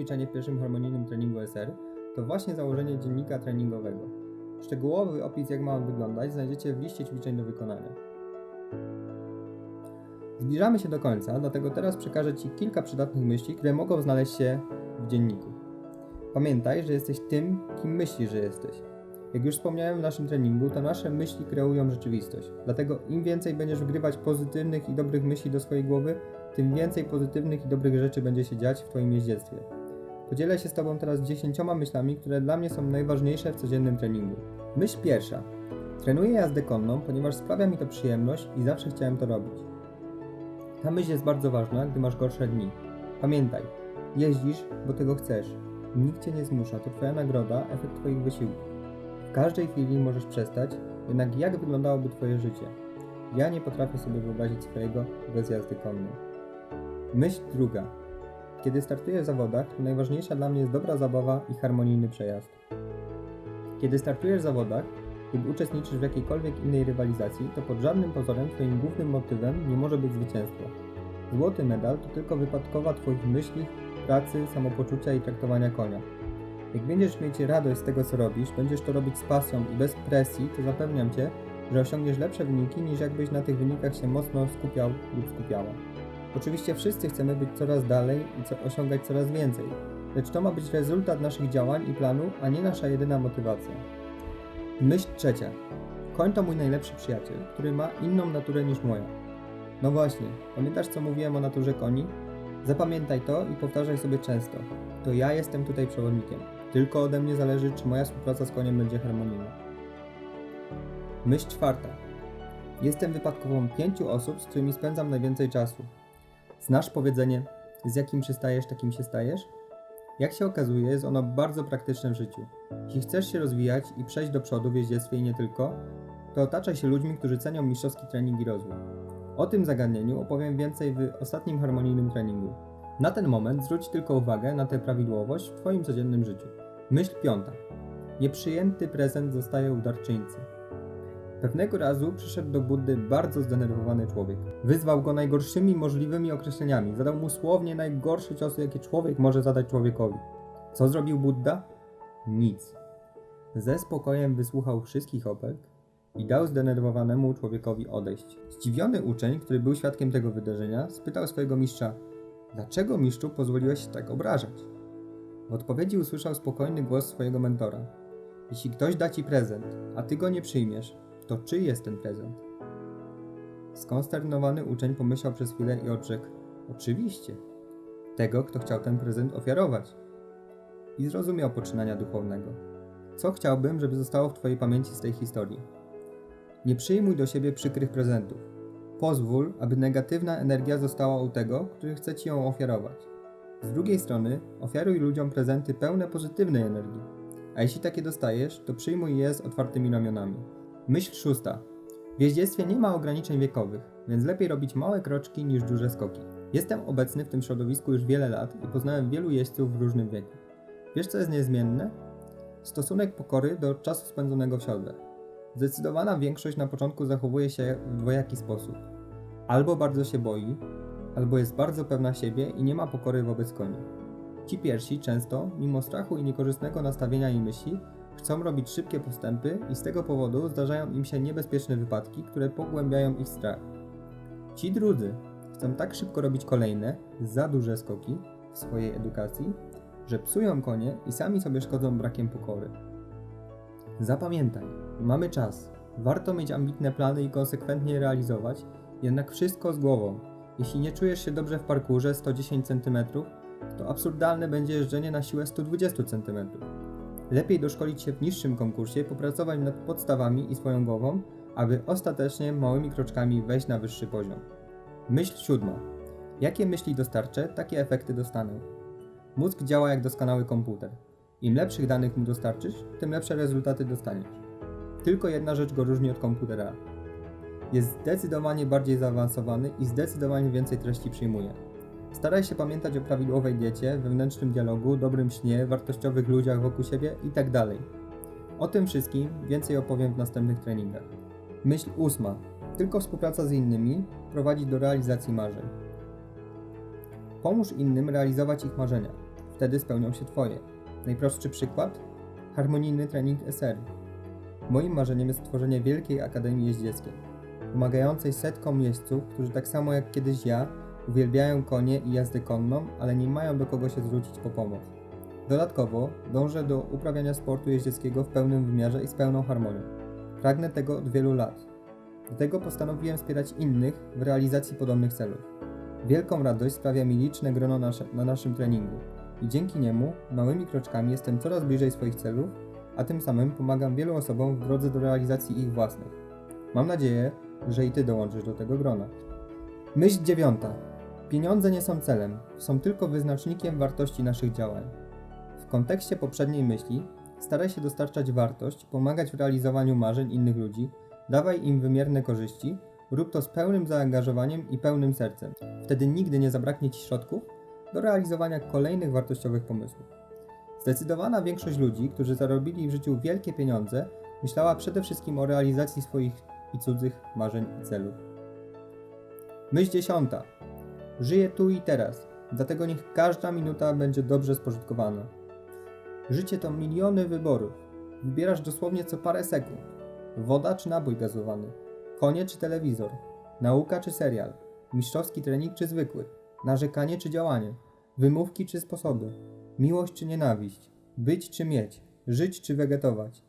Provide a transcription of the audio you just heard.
ćwiczenie w pierwszym harmonijnym treningu SR to właśnie założenie dziennika treningowego. Szczegółowy opis jak ma on wyglądać znajdziecie w liście ćwiczeń do wykonania. Zbliżamy się do końca, dlatego teraz przekażę Ci kilka przydatnych myśli, które mogą znaleźć się w dzienniku. Pamiętaj, że jesteś tym, kim myślisz, że jesteś. Jak już wspomniałem w naszym treningu, to nasze myśli kreują rzeczywistość. Dlatego im więcej będziesz wgrywać pozytywnych i dobrych myśli do swojej głowy, tym więcej pozytywnych i dobrych rzeczy będzie się dziać w Twoim jeździectwie. Podzielę się z Tobą teraz dziesięcioma myślami, które dla mnie są najważniejsze w codziennym treningu. Myśl pierwsza. Trenuję jazdę konną, ponieważ sprawia mi to przyjemność i zawsze chciałem to robić. Ta myśl jest bardzo ważna, gdy masz gorsze dni. Pamiętaj, jeździsz, bo tego chcesz. Nikt Cię nie zmusza, to Twoja nagroda, efekt Twoich wysiłków. W każdej chwili możesz przestać, jednak jak wyglądałoby Twoje życie? Ja nie potrafię sobie wyobrazić swojego bez jazdy konnej. Myśl druga. Kiedy startuję w zawodach, najważniejsza dla mnie jest dobra zabawa i harmonijny przejazd. Kiedy startujesz w zawodach lub uczestniczysz w jakiejkolwiek innej rywalizacji, to pod żadnym pozorem Twoim głównym motywem nie może być zwycięstwo. Złoty medal to tylko wypadkowa Twoich myśli, pracy, samopoczucia i traktowania konia. Jak będziesz mieć radość z tego, co robisz, będziesz to robić z pasją i bez presji, to zapewniam Cię, że osiągniesz lepsze wyniki niż jakbyś na tych wynikach się mocno skupiał lub skupiała. Oczywiście wszyscy chcemy być coraz dalej i osiągać coraz więcej, lecz to ma być rezultat naszych działań i planu, a nie nasza jedyna motywacja. Myśl trzecia. Koń to mój najlepszy przyjaciel, który ma inną naturę niż moja. No właśnie, pamiętasz co mówiłem o naturze koni? Zapamiętaj to i powtarzaj sobie często. To ja jestem tutaj przewodnikiem. Tylko ode mnie zależy, czy moja współpraca z koniem będzie harmonijna. Myśl czwarta. Jestem wypadkową pięciu osób, z którymi spędzam najwięcej czasu. Znasz powiedzenie, z jakim przystajesz, takim się stajesz? Jak się okazuje, jest ono bardzo praktyczne w życiu. Jeśli chcesz się rozwijać i przejść do przodu w jeździectwie i nie tylko, to otaczaj się ludźmi, którzy cenią mistrzowski trening i rozwój. O tym zagadnieniu opowiem więcej w ostatnim harmonijnym treningu. Na ten moment zwróć tylko uwagę na tę prawidłowość w Twoim codziennym życiu. Myśl piąta. Nieprzyjęty prezent zostaje u darczyńcy. Pewnego razu przyszedł do Buddy bardzo zdenerwowany człowiek. Wyzwał go najgorszymi możliwymi określeniami, zadał mu słownie najgorsze ciosy, jakie człowiek może zadać człowiekowi. Co zrobił Buddha? Nic. Ze spokojem wysłuchał wszystkich opek i dał zdenerwowanemu człowiekowi odejść. Zdziwiony uczeń, który był świadkiem tego wydarzenia, spytał swojego mistrza: Dlaczego mistrzu pozwoliłeś się tak obrażać? W odpowiedzi usłyszał spokojny głos swojego mentora: Jeśli ktoś da ci prezent, a ty go nie przyjmiesz, to czyj jest ten prezent? Skonsternowany uczeń pomyślał przez chwilę i odrzekł: Oczywiście, tego, kto chciał ten prezent ofiarować. I zrozumiał poczynania duchownego. Co chciałbym, żeby zostało w Twojej pamięci z tej historii? Nie przyjmuj do siebie przykrych prezentów. Pozwól, aby negatywna energia została u tego, który chce Ci ją ofiarować. Z drugiej strony, ofiaruj ludziom prezenty pełne pozytywnej energii. A jeśli takie dostajesz, to przyjmuj je z otwartymi ramionami. Myśl szósta. W jeździectwie nie ma ograniczeń wiekowych, więc lepiej robić małe kroczki niż duże skoki. Jestem obecny w tym środowisku już wiele lat i poznałem wielu jeźdźców w różnym wieku. Wiesz co jest niezmienne? Stosunek pokory do czasu spędzonego w siodle. Zdecydowana większość na początku zachowuje się w dwojaki sposób. Albo bardzo się boi, albo jest bardzo pewna siebie i nie ma pokory wobec koni. Ci pierwsi często, mimo strachu i niekorzystnego nastawienia i myśli, chcą robić szybkie postępy i z tego powodu zdarzają im się niebezpieczne wypadki, które pogłębiają ich strach. Ci drudzy chcą tak szybko robić kolejne, za duże skoki w swojej edukacji, że psują konie i sami sobie szkodzą brakiem pokory. Zapamiętaj, mamy czas. Warto mieć ambitne plany i konsekwentnie realizować, jednak wszystko z głową. Jeśli nie czujesz się dobrze w parkurze 110 cm, to absurdalne będzie jeżdżenie na siłę 120 cm. Lepiej doszkolić się w niższym konkursie, popracować nad podstawami i swoją głową, aby ostatecznie małymi kroczkami wejść na wyższy poziom. Myśl siódma. Jakie myśli dostarczę, takie efekty dostanę. Mózg działa jak doskonały komputer. Im lepszych danych mu dostarczysz, tym lepsze rezultaty dostaniesz. Tylko jedna rzecz go różni od komputera. Jest zdecydowanie bardziej zaawansowany i zdecydowanie więcej treści przyjmuje. Staraj się pamiętać o prawidłowej diecie, wewnętrznym dialogu, dobrym śnie, wartościowych ludziach wokół siebie itd. O tym wszystkim więcej opowiem w następnych treningach. Myśl ósma. Tylko współpraca z innymi prowadzi do realizacji marzeń. Pomóż innym realizować ich marzenia. wtedy spełnią się Twoje. Najprostszy przykład? Harmonijny trening SR. Moim marzeniem jest stworzenie wielkiej akademii jeździeckiej, pomagającej setkom jeźdźców, którzy tak samo jak kiedyś ja, uwielbiają konie i jazdę konną, ale nie mają do kogo się zwrócić po pomoc. Dodatkowo dążę do uprawiania sportu jeździeckiego w pełnym wymiarze i z pełną harmonią. Pragnę tego od wielu lat. Dlatego postanowiłem wspierać innych w realizacji podobnych celów. Wielką radość sprawia mi liczne grono nasze, na naszym treningu i dzięki niemu małymi kroczkami jestem coraz bliżej swoich celów, a tym samym pomagam wielu osobom w drodze do realizacji ich własnych. Mam nadzieję, że i Ty dołączysz do tego grona. Myśl dziewiąta. Pieniądze nie są celem, są tylko wyznacznikiem wartości naszych działań. W kontekście poprzedniej myśli staraj się dostarczać wartość, pomagać w realizowaniu marzeń innych ludzi, dawaj im wymierne korzyści, rób to z pełnym zaangażowaniem i pełnym sercem. Wtedy nigdy nie zabraknie Ci środków do realizowania kolejnych wartościowych pomysłów. Zdecydowana większość ludzi, którzy zarobili w życiu wielkie pieniądze, myślała przede wszystkim o realizacji swoich i cudzych marzeń i celów. Myśl dziesiąta. Żyję tu i teraz, dlatego niech każda minuta będzie dobrze spożytkowana. Życie to miliony wyborów. Wybierasz dosłownie co parę sekund. Woda czy napój gazowany, konie czy telewizor, nauka czy serial, mistrzowski trening czy zwykły, narzekanie czy działanie, wymówki czy sposoby, miłość czy nienawiść, być czy mieć, żyć czy wegetować.